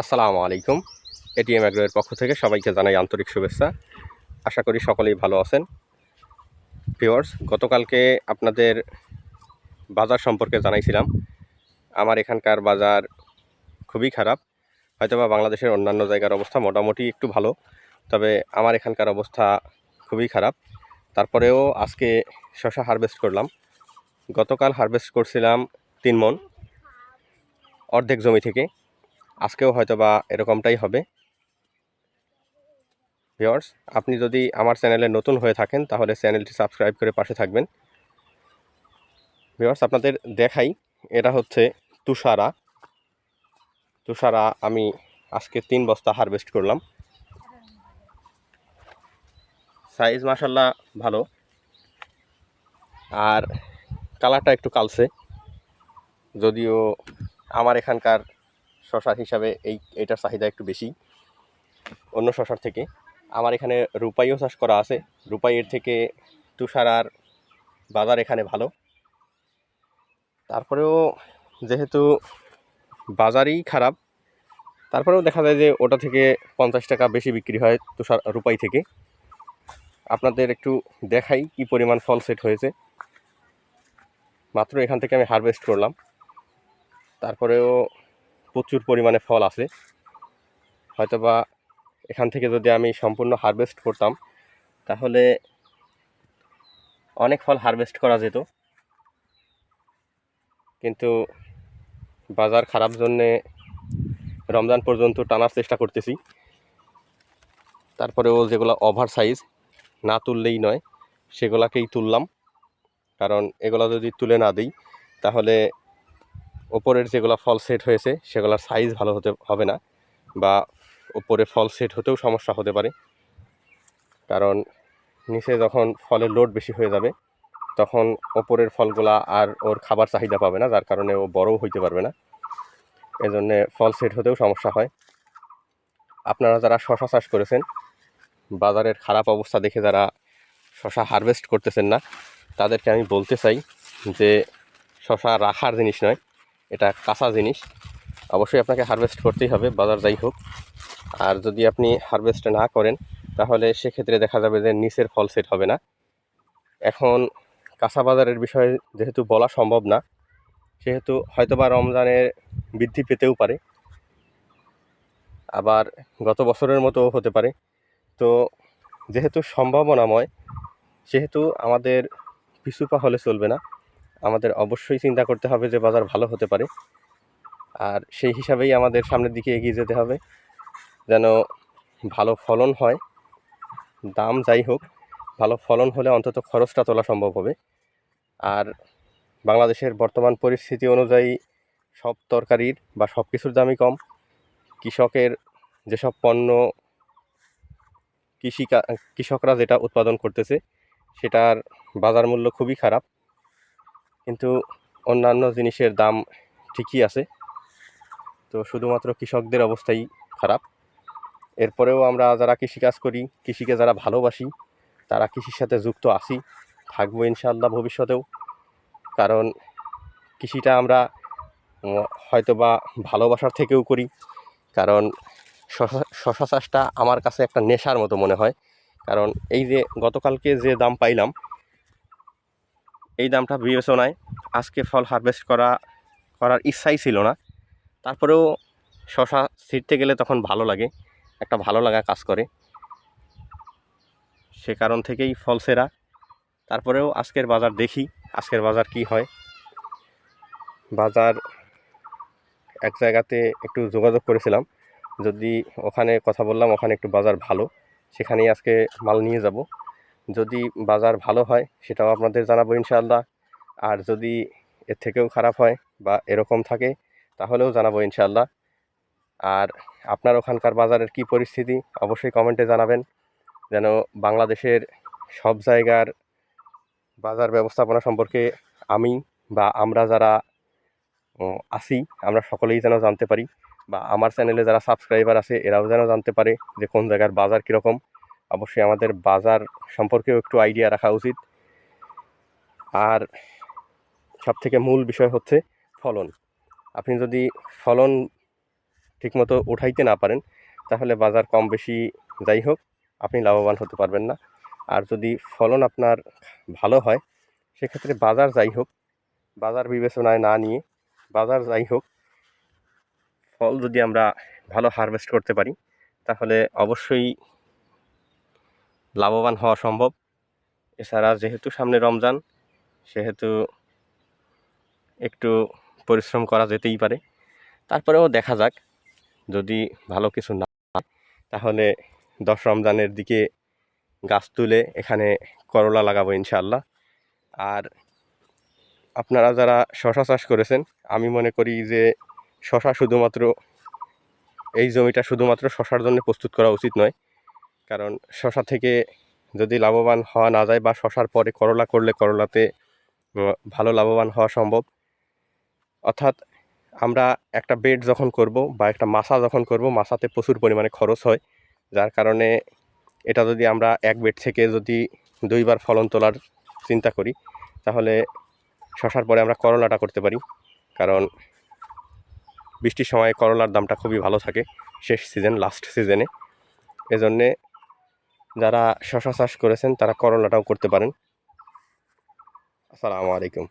আসসালামু আলাইকুম। এটিএম অ্যাগ্রোয়ের পক্ষ থেকে সবাইকে জানাই আন্তরিক শুভেচ্ছা। আশা করি সকলেই ভালো আছেন। ভিওয়ার্স গতকালকে আপনাদের বাজার সম্পর্কে জানাইছিলাম। আমার এখানকার বাজার খুবই খারাপ। হয়তোবা বাংলাদেশের অন্যান্য জায়গার অবস্থা মোটামুটি একটু ভালো, তবে আমার এখানকার অবস্থা খুবই খারাপ। তারপরেও আজকে শশা হারভেস্ট করলাম। গতকাল হারভেস্ট করছিলাম তিন মন অর্ধেক জমি থেকে। আজকেও হয়তো বা এরকমটাই হবে। ভিওর্স আপনি যদি আমার চ্যানেলে নতুন হয়ে থাকেন, তাহলে চ্যানেলটি সাবস্ক্রাইব করে পাশে থাকবেন। ভিওর্স আপনাদের দেখাই, এটা হচ্ছে তুষারা। তুষারা আমি আজকে তিন বস্তা হারভেস্ট করলাম। সাইজ মাসাল্লাহ ভালো। আর কালারটা একটু কালসে। যদিও আমার এখানকার শশার হিসাবে এই, এটার চাহিদা একটু বেশি। অন্য শশার থেকে। আমার এখানে রূপাইও চাষ করা আছে। রূপাইয়ের থেকে তুষার আর বাজার এখানে ভালো। তারপরেও যেহেতু বাজারই খারাপ, তারপরেও দেখা যায় যে ওটা থেকে পঞ্চাশ টাকা বেশি বিক্রি হয় তুষার, রূপাই থেকে। আপনাদের একটু দেখাই কি পরিমাণ ফল সেট হয়েছে। মাত্র এখান থেকে আমি হারভেস্ট করলাম। তারপরেও প্রচুর পরিমাণে ফল আছে। হয়তোবা এখান থেকে যদি আমি সম্পূর্ণ হারভেস্ট করতাম, তাহলে অনেক ফল হারভেস্ট করা যেত। কিন্তু বাজার খারাপ জন্যে রমজান পর্যন্ত টানার চেষ্টা করতেছি। তারপরেও যেগুলো ওভার সাইজ না তুললেই নয়, সেগুলাকেই তুললাম। কারণ এগুলো যদি তুলে না দিই, তাহলে ওপরের যেগুলো ফল সেট হয়েছে, সেগুলোর সাইজ ভালো হতে, হবে না বা ওপরে ফল সেট হতেও সমস্যা হতে পারে। কারণ নিচে যখন ফলের লোড বেশি হয়ে যাবে, তখন ওপরের ফলগুলা আর ওর খাবার চাহিদা পাবে না, যার কারণে ও বড়ও হইতে পারবে না। এজন্যে ফল সেট হতেও সমস্যা হয়। আপনারা যারা শশা চাষ করেছেন, বাজারের খারাপ অবস্থা দেখে যারা শশা হারভেস্ট করতেছেন না, তাদেরকে আমি বলতে চাই যে, শশা রাখার জিনিস নয় এটা কাঁচা জিনিস। অবশ্যই আপনাকে হারভেস্ট করতেই হবে, বাজার যাই হোক। আর যদি আপনি হারভেস্ট না করেন, তাহলে সেক্ষেত্রে দেখা যাবে যে নিচের ফল সেট হবে না। এখন কাঁচা বাজারের বিষয়ে যেহেতু বলা সম্ভব না, সেহেতু হয়তোবা রমজানের বৃদ্ধি পেতেও পারে। আবার গত বছরের মতো হতে পারে। তো যেহেতু সম্ভাবনাময়, সেহেতু আমাদের পিছুপা হলে চলবে না। আমাদের অবশ্যই চিন্তা করতে হবে যে বাজার ভালো হতে পারে। আর সেই হিসাবেই আমাদের সামনের দিকে এগিয়ে যেতে হবে, যেন ভালো ফলন হয়। দাম যাই হোক, ভালো ফলন হলে অন্তত খরচটা তোলা সম্ভব হবে। আর বাংলাদেশের বর্তমান পরিস্থিতি অনুযায়ী সব তরকারির বা সব কিছুর দামই কম। কৃষকের যেসব পণ্য কৃষিকা, কৃষকরা যেটা উৎপাদন করতেছে, সেটার বাজার মূল্য খুবই খারাপ। কিন্তু অন্যান্য জিনিসের দাম ঠিকই আছে। তো শুধুমাত্র কৃষকদের অবস্থাই খারাপ। এরপরেও আমরা যারা কৃষিকাজ করি কৃষিকে যারা ভালোবাসি তারা কৃষির সাথে যুক্ত আছি থাকব ইনশাআল্লাহ ভবিষ্যতেও। কারণ কৃষিটা আমরা উম, হয়তোবা ভালোবাসার থেকেও করি। কারণ শশা চাষটা আমার কাছে একটা নেশার মতো মনে হয়। কারণ এই যে গতকালকে যে দাম পাইলাম এই দামটা বিবেচনায় আজকে ফল হারভেস্ট করা, করার ইচ্ছাই ছিল না। তারপরেও শশা ছিটতে গেলে তখন ভালো লাগে, একটা ভালো লাগা কাজ করে। সে কারণ থেকেই ফল সেরা। তারপরেও আজকের বাজার দেখি, আজকের বাজার কি হয়। বাজার এক জায়গাতে একটু যোগাযোগ করেছিলাম। যদি ওখানে কথা বললাম, ওখানে একটু বাজার ভালো, সেখানেই আজকে মাল নিয়ে যাব। যদি বাজার ভালো হয়, সেটাও আপনাদের জানাব ইনশাআল্লাহ। আর যদি এর থেকেও খারাপ হয় বা এরকম থাকে, তাহলেও জানাব ইনশাআল্লাহ। আর আপনার ওখানকার বাজারের কি পরিস্থিতি, অবশ্যই কমেন্টে জানাবেন। যেন বাংলাদেশের সব জায়গার বাজার ব্যবস্থাপনা সম্পর্কে আমি বা আমরা যারা আছি, আমরা সকলেই যেন জানতে পারি। বা আমার চ্যানেলে যারা সাবস্ক্রাইবার আছে, এরাও যেন জানতে পারে যে কোন জায়গার বাজার কীরকম। অবশ্যই আমাদের বাজার সম্পর্কেও একটু আইডিয়া রাখা উচিত। আর সবথেকে মূল বিষয় হচ্ছে ফলন। আপনি যদি ফলন ঠিকমতো উঠাইতে না পারেন, তাহলে বাজার কম বেশি যাই হোক, আপনি লাভবান হতে পারবেন না। আর যদি ফলন আপনার ভালো হয়, সেক্ষেত্রে বাজার যাই হোক, বাজার বিবেচনায় না নিয়ে বাজার যাই হোক, ফল যদি আমরা ভালো হারভেস্ট করতে পারি, তাহলে অবশ্যই লাভবান হওয়া সম্ভব। এছাড়া যেহেতু সামনে রমজান, সেহেতু একটু পরিশ্রম করা যেতেই পারে। তারপরেও দেখা যাক, যদি ভালো কিছু না তাহলে দশ রমজানের দিকে গাছ তুলে এখানে করলা লাগাবো ইনশাআল্লাহ। আর আপনারা যারা শশা চাষ করেছেন, আমি মনে করি যে শশা শুধুমাত্র, এই জমিটা শুধুমাত্র শশার জন্য প্রস্তুত করা উচিত নয়। কারণ শশা থেকে যদি লাভবান হওয়া না যায় বা শশার পরে করলা করলে করলাতে ভালো লাভবান হওয়া সম্ভব। অর্থাৎ আমরা একটা বেড যখন করব বা একটা মাছা যখন করব মাছাতে প্রচুর পরিমাণে খরচ হয়। যার কারণে এটা যদি আমরা এক বেড থেকে যদি দুইবার ফলন তোলার চিন্তা করি, তাহলে শশার পরে আমরা করলাটা করতে পারি। কারণ বৃষ্টির সময় করলার দামটা খুবই ভালো থাকে শেষ সিজন লাস্ট সিজনে এজন্যে যারা শশা চাষ করেছেন তারা করলাটাও করতে পারেন। আসসালামু আলাইকুম।